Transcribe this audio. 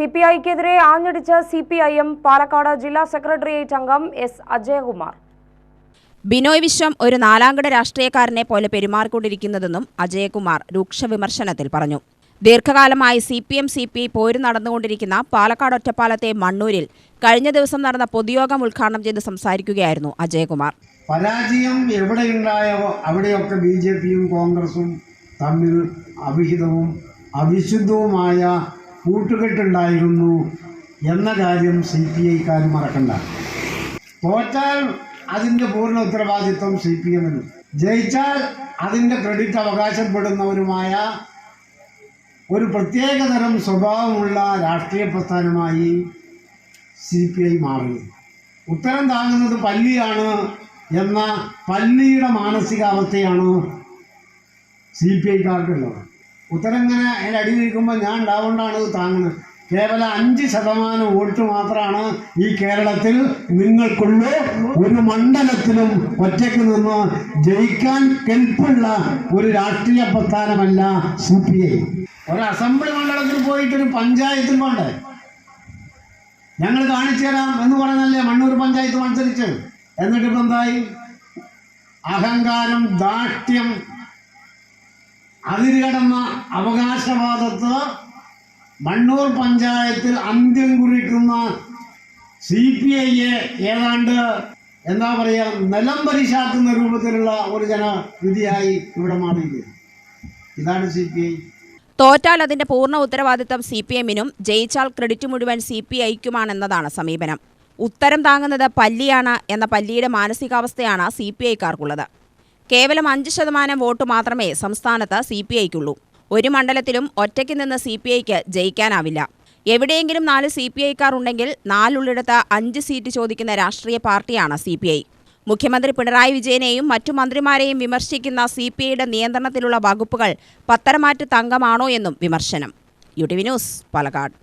C P ഐക്കെതിരെ ആഞ്ഞടിച്ച C P I M Palakkad ജില്ലാ secretariat അംഗം എസ് അജയകുമാർ. ബിനോയ് വിശ്വം ഒരു നാലാംകിട രാഷ്ട്രീയക്കാരനെ പോലെ പെരുമാറിക്കൊണ്ടിരിക്കുന്നതെന്നും അജയകുമാർ രൂക്ഷ വിമർശനത്തിൽ പറഞ്ഞു. ദീർഘകാലമായി C P M C P പോര് നടന്നുകൊണ്ടിരിക്കുന്ന പാലക്കാട് ഒറ്റപ്പാലത്തെ മണ്ണൂരിൽ കഴിഞ്ഞ ദിവസം നടന്ന പൊതുയോഗം ഉദ്ഘാടനം ചെയ്ത് സംസാരിക്കുകയായിരുന്നു അജയകുമാർ. പരാജയം എവിടെയുണ്ടായോ അവിടെയൊക്കെ ബി ജെ പിയും കോൺഗ്രസും തമ്മിൽ അവിഹിതവും അവിശുദ്ധവുമായ കൂട്ടുകെട്ടുണ്ടായിരുന്നു എന്ന കാര്യം സി പി ഐക്കാർ മറക്കണ്ട. തോറ്റാൽ അതിന്റെ പൂർണ ഉത്തരവാദിത്വം സി പി എമ്മിന്. ജയിച്ചാൽ അതിന്റെ ക്രെഡിറ്റ് അവകാശപ്പെടുന്നവരുമായ ഒരു പ്രത്യേകതരം സ്വഭാവമുള്ള രാഷ്ട്രീയ പ്രസ്ഥാനമായി സി പി ഐ മാറി. ഉത്തരം താങ്ങുന്നത് പല്ലിയാണ് എന്ന പല്ലിയുടെ മാനസികാവസ്ഥയാണ് സി പി ഐക്കാർക്കുള്ളത്. ഉത്തരം ഇങ്ങനെ അതിന്റെ അടി നിൽക്കുമ്പോൾ ഞാൻ ഉണ്ടാവുകൊണ്ടാണ് ഇത് താങ്ങുന്നത്. കേവലം അഞ്ച് ശതമാനം വോട്ട് മാത്രമാണ് ഈ കേരളത്തിൽ നിങ്ങൾക്കുള്ള. ഒരു മണ്ഡലത്തിലും ഒറ്റയ്ക്ക് നിന്ന് ജയിക്കാൻ കെൽപ്പുള്ള ഒരു രാഷ്ട്രീയ പ്രസ്ഥാനമല്ല സി പി ഐ. ഒരു അസംബ്ലി മണ്ഡലത്തിൽ പോയിട്ട് ഒരു പഞ്ചായത്തിൽ കൊണ്ട് ഞങ്ങൾ കാണിച്ചു തരാം എന്ന് പറഞ്ഞല്ലേ മണ്ണൂർ പഞ്ചായത്ത് മത്സരിച്ച് എന്നിട്ട് എന്തായി? അഹങ്കാരം ദാഷ്ട്യം അതിരുകടന്ന അവകാശവാദത്ത് മണ്ണൂർ പഞ്ചായത്തിൽ അന്ത്യം കുറിക്കുന്ന സി പി ഐയെ ഏതാണ്ട് എന്താ പറയുക നിലം പരിശാക്കുന്ന രൂപത്തിലുള്ള ഒരു ജനവിധിയായി ഇവിടെ മാറിയിരിക്കുന്നു ഇതാണ് സി പി ഐ. തോറ്റാൽ അതിന്റെ പൂർണ ഉത്തരവാദിത്തം സി പി എമ്മിനും ജയിച്ചാൽ ക്രെഡിറ്റ് മുഴുവൻ സി പി ഐക്കുമാണെന്നതാണ് സമീപനം. ഉത്തരം താങ്ങുന്നത് പല്ലിയാണ് എന്ന പല്ലിയുടെ മാനസികാവസ്ഥയാണ് സി പി ഐക്കാർക്കുള്ളത്. കേവലം അഞ്ച് ശതമാനം വോട്ട് മാത്രമേ സംസ്ഥാനത്ത് സി പി ഐക്കുള്ളൂ. ഒരു മണ്ഡലത്തിലും ഒറ്റയ്ക്ക് നിന്ന് സി പി ഐക്ക് ജയിക്കാനാവില്ല. എവിടെയെങ്കിലും നാല് സി പി ഐക്കാർ ഉണ്ടെങ്കിൽ നാലുള്ളിടത്ത് അഞ്ച് സീറ്റ് ചോദിക്കുന്ന രാഷ്ട്രീയ പാർട്ടിയാണ് സി പി ഐ. മുഖ്യമന്ത്രി പിണറായി വിജയനെയും മറ്റു മന്ത്രിമാരെയും വിമർശിക്കുന്ന സി പി ഐയുടെ നിയന്ത്രണത്തിലുള്ള വകുപ്പുകൾ പത്തരമാറ്റ് തങ്കമാണോ എന്നും വിമർശനം. U T V news Palakkad.